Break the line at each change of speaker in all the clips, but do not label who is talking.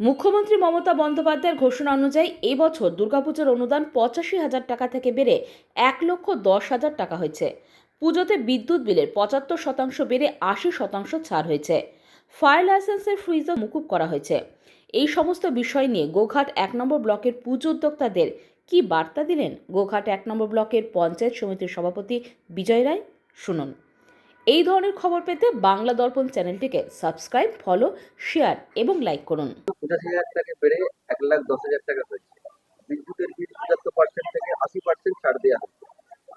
মুখ্যমন্ত্রী মমতা বন্দ্যোপাধ্যায়ের ঘোষণা অনুযায়ী এবছর দুর্গাপুজোর অনুদান পঁচাশি হাজার টাকা থেকে বেড়ে এক লক্ষ দশ হাজার টাকা হয়েছে। পুজোতে বিদ্যুৎ বিলের পঁচাত্তর শতাংশ বেড়ে আশি শতাংশ ছাড় হয়েছে। ফায়ার লাইসেন্সের ফ্রিজও মুকুব করা হয়েছে। এই সমস্ত বিষয় নিয়ে গোঘাট এক নম্বর ব্লকের পুজো উদ্যোক্তাদের কি বার্তা দিলেন? গোঘাট এক নম্বর ব্লকের পঞ্চায়েত সমিতির সভাপতি বিজয় রায়, শুনুন। এই ধরনের খবর পেতে বাংলা দর্পণ চ্যানেলটিকে সাবস্ক্রাইব ফলো শেয়ার এবং লাইক করুন।
পঁচাশি হাজার টাকা বেড়ে এক লাখ দশ হাজার টাকা হয়েছে। বিদ্যুতের বিল পঁচাত্তর পার্সেন্ট থেকে আশি পার্সেন্ট ছাড় দেওয়া হচ্ছে।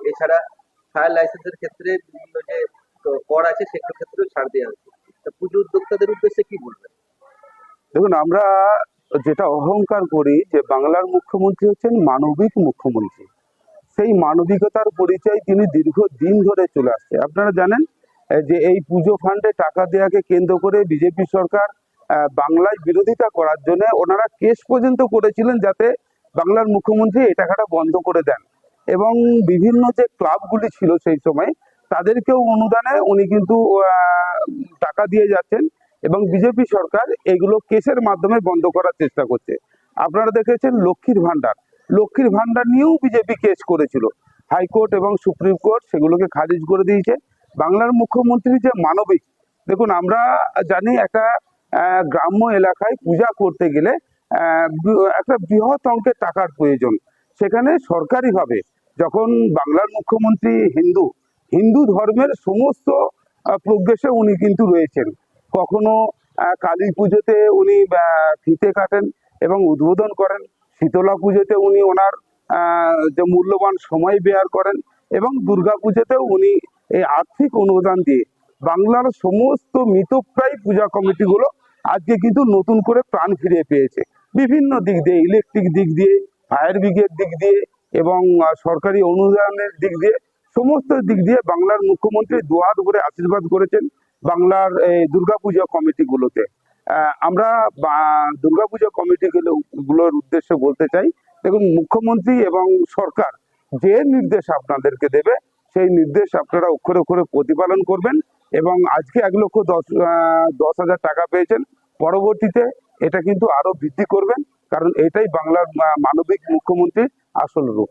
এছাড়া ফায়ার লাইসেন্সের ক্ষেত্রে বিভিন্ন যে কর আছে সেগুলোর ক্ষেত্রেও ছাড় দেওয়া হচ্ছে। তা পুজো উদ্যোক্তাদের উদ্দেশ্যে কি বলবেন?
দেখুন আমরা যেটা অহংকার করি যে বাংলার মুখ্যমন্ত্রী হচ্ছেন মানবিক মুখ্যমন্ত্রী। সেই মানবিকতার পরিচয় তিনি দীর্ঘ দিন ধরে চলে আসছে। আপনারা জানেন যে এই পুজো ফান্ডে টাকা দেওয়াকে কেন্দ্র করে বিজেপি সরকার বাংলায় বিরোধিতা করার জন্য ওনারা কেস পর্যন্ত করেছিলেন যাতে বাংলার মুখ্যমন্ত্রী এই টাকাটা বন্ধ করে দেন। এবং বিভিন্ন যে ক্লাবগুলি ছিল সেই সময়, তাদেরকেও অনুদানে উনি কিন্তু টাকা দিয়ে যাচ্ছেন এবং বিজেপি সরকার এগুলো কেসের মাধ্যমে বন্ধ করার চেষ্টা করছে। আপনারা দেখেছেন লক্ষ্মীর ভান্ডার লক্ষ্মীর ভান্ডার নিয়েও বিজেপি কেস করেছিল। হাইকোর্ট এবং সুপ্রিম কোর্ট সেগুলোকে খারিজ করে দিয়েছে। বাংলার মুখ্যমন্ত্রী যে মানবিক, দেখুন আমরা জানি একটা গ্রাম্য এলাকায় পূজা করতে গেলে একটা বৃহৎ অঙ্কের টাকার প্রয়োজন। সেখানে সরকারিভাবে যখন বাংলার মুখ্যমন্ত্রী হিন্দু হিন্দু ধর্মের সমস্ত প্রোগ্রেসে উনি কিন্তু রয়েছেন। কখনো কালী পুজোতে উনি ফিতে কাটেন এবং উদ্বোধন করেন। শীতলা পুজোতে উনি ওনার যে মূল্যবান সময় বেয়ার করেন এবং দুর্গা পুজোতেও উনি এই আর্থিক অনুদান দিয়ে বাংলার সমস্ত মৃতপ্রায় পূজা কমিটিগুলো আজকে কিন্তু নতুন করে প্রাণ ফিরে পেয়েছে। বিভিন্ন দিক দিয়ে ইলেকট্রিক দিক দিয়ে ফায়ার ব্রিগেড দিক দিয়ে এবং সরকারি অনুদানের দিক দিয়ে সমস্ত দিক দিয়ে বাংলার মুখ্যমন্ত্রী দুহাত করে আশীর্বাদ করেছেন বাংলার এই দুর্গাপূজা কমিটিগুলোতে। আমরা দুর্গাপূজা কমিটিগুলো গুলোর উদ্দেশ্যে বলতে চাই, দেখুন, মুখ্যমন্ত্রী এবং সরকার যে নির্দেশ আপনাদেরকে দেবে সেই নির্দেশ আপনারা অক্ষরে অক্ষরে প্রতিপালন করবেন এবং আজকে এক লক্ষ দশ দশ হাজার টাকা পেয়েছেন। পরবর্তীতে এটা কিন্তু আরও বৃদ্ধি করবেন, কারণ এটাই বাংলার মানবিক মুখ্যমন্ত্রীর আসল রূপ।